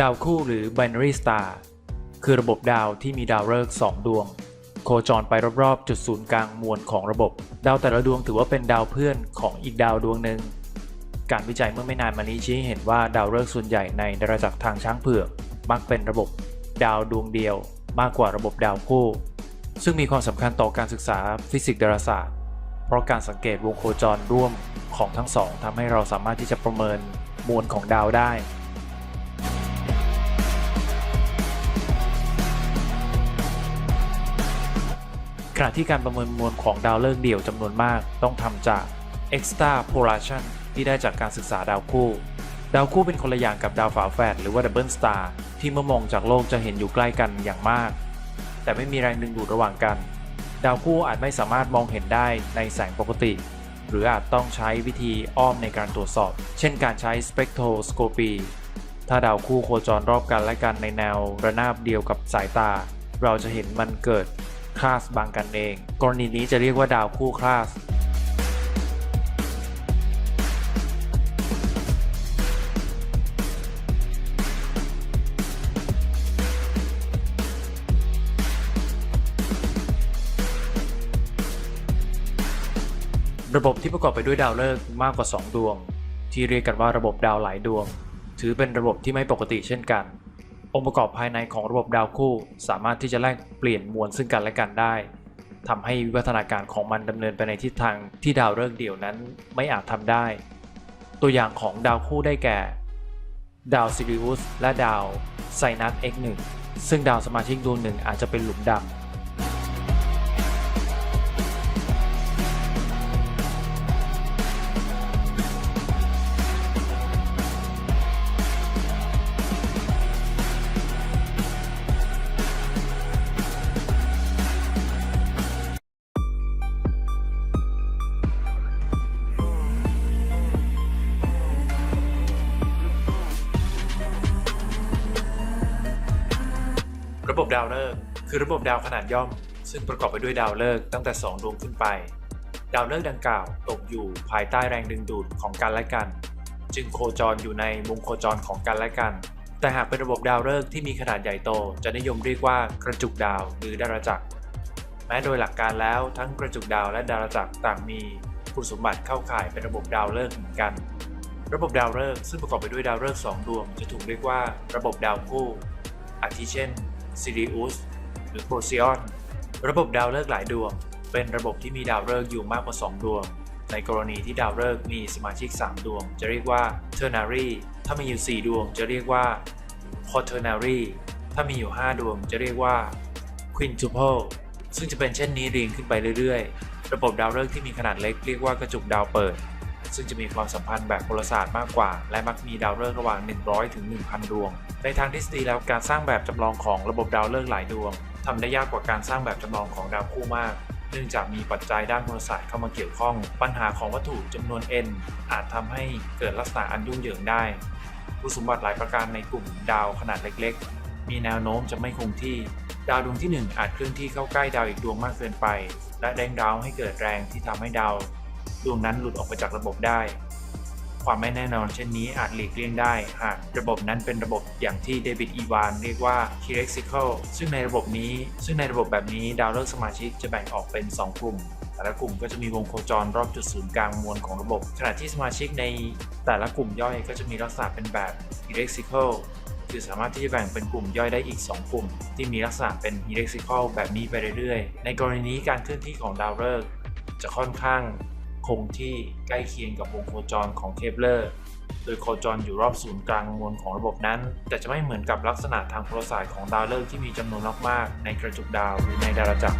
ดาวคู่หรือ binary star คือระบบดาวที่มีดาวฤกษ์2ดวง โคจรไปรอบๆ จุดศูนย์กลางมวลของระบบ ดาวแต่ละดวงถือว่าเป็นดาวเพื่อนของอีกดาวดวงหนึ่ง การวิจัยเมื่อไม่นานมานี้ชี้เห็นว่าดาวฤกษ์ส่วนใหญ่ในดาราจักรทางช้างเผือกมักเป็นระบบดาวดวงเดียวมากกว่าระบบดาวคู่ ซึ่งมีความสำคัญต่อการศึกษาฟิสิกส์ดาราศาสตร์ เพราะการสังเกตวงโคจรร่วมของทั้งสองทำให้เราสามารถที่จะประเมินมวลของดาวได้ ขณะที่การประเมินมวลของดาวฤกษ์เดี่ยวจำนวนมากต้องทำจาก extrapolation ที่ได้จากการศึกษาดาวคู่ ดาวคู่เป็นคนละอย่างกับดาวฝาแฝดหรือว่า double star ที่เมื่อมองจากโลกจะเห็นอยู่ใกล้กันอย่างมาก แต่ไม่มีแรงดึงดูดระหว่างกัน ดาวคู่อาจไม่สามารถมองเห็นได้ในแสงปกติ หรืออาจต้องใช้วิธีอ้อมในการตรวจสอบ เช่นการใช้ spectroscopy ถ้าดาวคู่โคจรรอบกันและกันในแนวระนาบเดียวกับสายตา เราจะเห็นมันเกิด คลาสบางกันเอง กรณีนี้จะเรียกว่าดาวคู่คลาสระบบที่ประกอบไปด้วยดาวฤกษ์มากกว่า 2 ดวง ที่เรียกกันว่าระบบดาวหลายดวง ถือเป็นระบบที่ไม่ปกติเช่นกัน องค์ประกอบภายในของระบบดาวคู่ สามารถที่จะแลกเปลี่ยนมวลซึ่งกันและกันได้ทำให้วิวัฒนาการของมันดำเนินไปในทิศทางที่ดาวฤกษ์เดี่ยวนั้นไม่อาจทำได้ ตัวอย่างของดาวคู่ได้แก่ ดาวซิริอุสและดาวไซนัส X1 ซึ่งดาวสมาชิกดวงหนึ่งอาจจะเป็นหลุมดำ ระบบดาวฤกษ์คือระบบดาวขนาดย่อม ซึ่งประกอบไปด้วยดาวฤกษ์ตั้งแต่ 2 ดวงขึ้นไป ดาวฤกษ์ดังกล่าวตกอยู่ภายใต้แรงดึงดูดของกันและกัน จึงโคจรอยู่ในวงโคจรของกันและกัน แต่หากเป็นระบบดาวฤกษ์ที่มีขนาดใหญ่โต จะนิยมเรียกว่ากระจุกดาวหรือดาราจักร แม้โดยหลักการแล้วทั้งกระจุกดาวและดาราจักรต่างมีคุณสมบัติเข้าข่ายเป็นระบบดาวฤกษ์เหมือนกันระบบดาวฤกษ์ซึ่งประกอบไปด้วยดาวฤกษ์สองดวงจะถูกเรียกว่าระบบดาวคู่ อาทิเช่น ซิริอุสหรือโปรซิออนระบบดาวฤกษ์หลายดวง เป็นระบบที่มีดาวฤกษ์อยู่มากกว่า 2 ดวง ในกรณีที่ดาวฤกษ์มีสมาชิก 3 ดวง จะเรียกว่า ternary ถ้ามีอยู่ 4 ดวงจะเรียกว่า quaternary ถ้ามีอยู่ 5 ดวงจะเรียกว่า quintuple ซึ่งจะเป็นเช่นนี้เรียงขึ้นไปเรื่อยๆ ระบบดาวฤกษ์ที่มีขนาดเล็กเรียกว่ากระจุกดาวเปิด ซึ่งจะมีความสัมพันธ์แบบโหราศาสตร์มากกว่า และมักมีดาวฤกษ์ระหว่าง 100 ถึง 1,000 ดวง ในทางทฤษฎีแล้วการสร้างแบบจำลองของระบบดาวฤกษ์หลายดวงทำได้ยากกว่าการสร้างแบบจำลองของดาวคู่มาก เนื่องจากมีปัจจัยด้านโหราศาสตร์เข้ามาเกี่ยวข้อง ปัญหาของวัตถุจำนวน n อาจทำให้เกิดลักษณะอันยุ่งเหยิงได้คุณสมบัติหลายประการในกลุ่มดาวขนาดเล็กๆ มีแนวโน้มจะไม่คงที่ ดาวดวงที่ 1 อาจเคลื่อนที่เข้าใกล้ดาวอีกดวงมากเกินไป และแรงดาวให้เกิดแรงที่ทำให้ดาว ดวงนั้นหลุดออกไปจากระบบได้ ความไม่แน่นอนเช่นนี้อาจหลีกเลี่ยงได้ หากระบบนั้นเป็นระบบอย่างที่เดวิดอีวานเรียกว่า hierarchical ซึ่งในระบบนี้ ซึ่งในระบบแบบนี้ดาวฤกษ์สมาชิกจะแบ่งออกเป็น 2 กลุ่มแต่ละกลุ่มก็จะมีวงโคจรรอบจุดศูนย์กลางมวลของระบบ ขณะที่สมาชิกในแต่ละกลุ่มย่อยก็จะมีลักษณะเป็นแบบ hierarchical คือสามารถที่จะแบ่งเป็นกลุ่มย่อยได้อีก 2 กลุ่ม ที่มีลักษณะเป็น hierarchical แบบนี้ไปเรื่อยๆ ในกรณีนี้การเคลื่อนที่ของดาวฤกษ์จะค่อนข้าง คงที่ใกล้เคียงกับวงโคจรของเคปเลอร์ โดยโคจรอยู่รอบศูนย์กลางมวลของระบบนั้น แต่จะไม่เหมือนกับลักษณะทางโหราศาสตร์ของดาวฤกษ์ที่มีจำนวนมากๆในกระจุกดาวหรือในดาราจักร